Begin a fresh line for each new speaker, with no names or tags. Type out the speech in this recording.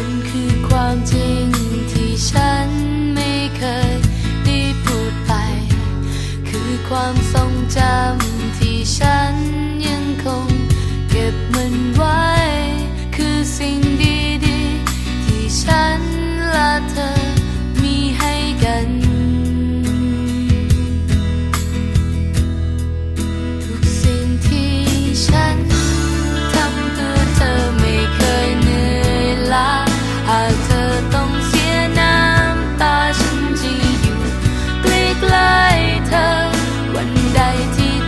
มันคือความจริงที่ฉันไม่เคยได้พูดไป คือความทรงจำที่ฉัน ใจที่